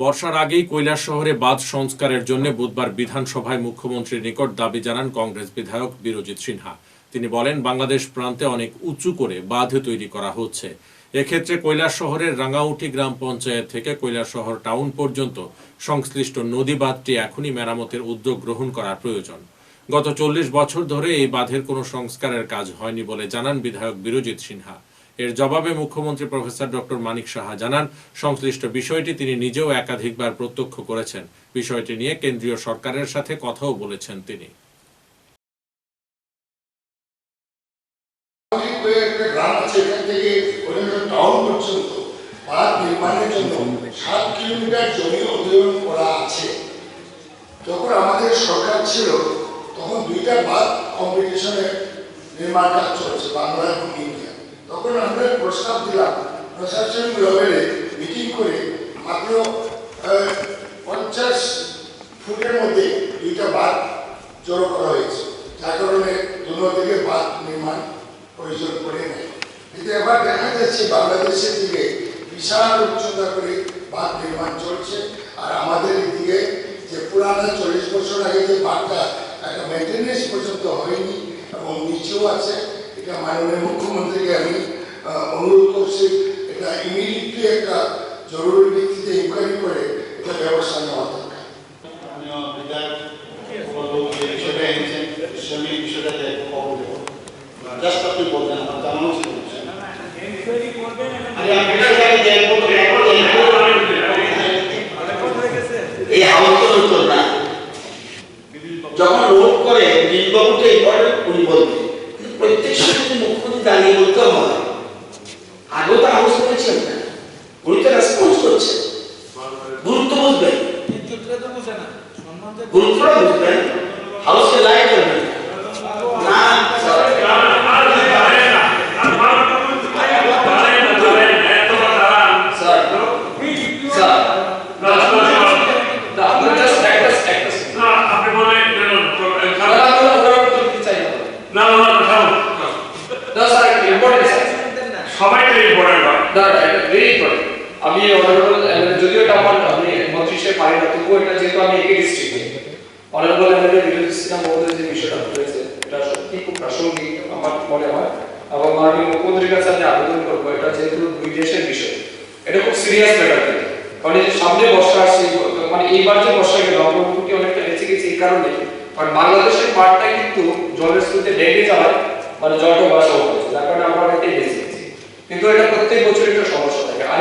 বর্ষার আগেই কৈলাস শহরে বাঁধ সংস্কারের জন্য বুধবার বিধানসভায় মুখ্যমন্ত্রীর নিকট দাবি জানান কংগ্রেস বিধায়ক বিরজিৎ সিনহা। তিনি বলেন, বাংলাদেশ প্রান্তে অনেক উঁচু করে বাঁধ তৈরি করা হচ্ছে। এক্ষেত্রে কৈলাস শহরের রাঙ্গাউটি গ্রাম পঞ্চায়েত থেকে কৈলাস শহর টাউন পর্যন্ত সংশ্লিষ্ট নদী বাঁধটি এখনই মেরামতের উদ্যোগ গ্রহণ করার প্রয়োজন। গত চল্লিশ বছর ধরে এই বাঁধের কোনো সংস্কারের কাজ হয়নি বলে জানান বিধায়ক বিরজিৎ সিনহা। এর জবাবে মুখ্যমন্ত্রী প্রফেসর ডক্টর মানিক সাহা জানান, সংশ্লিষ্ট বিষয়টি তিনি নিজেও একাধিকবার প্রত্যক্ষ করেছেন। বিষয়টি নিয়ে কেন্দ্রীয় সরকারের সাথে কথাও বলেছেন তিনি। নির্মাণ কাজ বাংলা এবং ইন্ডিয়া। তখন আমরা প্রস্তাব দিলাম, প্রশাসন লেভেলে মিটিং করে মাত্র পঞ্চাশ ফুটের মধ্যে দুইটা বাঁধ জড়ো করা হয়েছে। যার কারণে দুনো দিকে বাঁধ নির্মাণ প্রয়োজন পড়ে নেয় কিন্তু এবার দেখা যাচ্ছে বাংলাদেশের দিকে বিশাল উচ্চতা করে বাঁধ নির্মাণ চলছে। আর আমাদের দিকে যে পুরানো চল্লিশ বছর আগে যে বাঁধটা একটা মেনটেন্যান্স পর্যন্ত হয়নি এবং নিচেও আছে এটা মাননীয় মুখ্যমন্ত্রীকে আমি আহ, অনুরোধ করছি এটা ইমিডিয়েটলি একটা জরুরি ভিত্তিতে ইনকোয়ারি করে এটা ব্যবস্থা নেওয়া দরকার। এই জাস্ট আপনি বলবেন আমার জানানো আরে আমি এটা জানি যে এই যখন রোড করে নীলবাবুকে করে উনি বলবেন। কিন্তু প্রত্যেক সময় যদি মুখ্যমন্ত্রী দাঁড়িয়ে বলতে হয়। আগেও তো আলোচনা করেছিলেন না। উনি তো রেসপন্স করছেন। গুরুত্ব বুঝবেন। গুরুত্বটা বুঝবেন। হাউসকে লাইট করবেন না স্যার। তো ইম্পর্টেন্ট হয়। আমি যদিও এটা আমার আমি মন্ত্রী পারি না, তবুও এটা যেহেতু আমি একে ডিস্ট্রিক্টে এমএলএ বিরোধী যে বিষয়টা এটা সত্যি খুব প্রাসঙ্গিক আমার মনে হয়। এবং মুখ্যমন্ত্রীর কাছে আমি আবেদন করব, এটা যেহেতু দুই দেশের বিষয়। এটা খুব সিরিয়াস কিন্তু। কারণ এই সামনে বর্ষা আসছে মানে এইবার যে বর্ষা গেল অগ্রগতি অনেকটা বেঁচে গেছে এই কারণে। কারণ বাংলাদেশের পাটটা কিন্তু জলের স্রোতে ডেকে যাওয়ায় মানে জলটা বাসা হচ্ছে যার কারণে আমরা অনেকটাই গেছি কিন্তু এটা প্রত্যেক বছর একটা সমস্যা থাকে। আর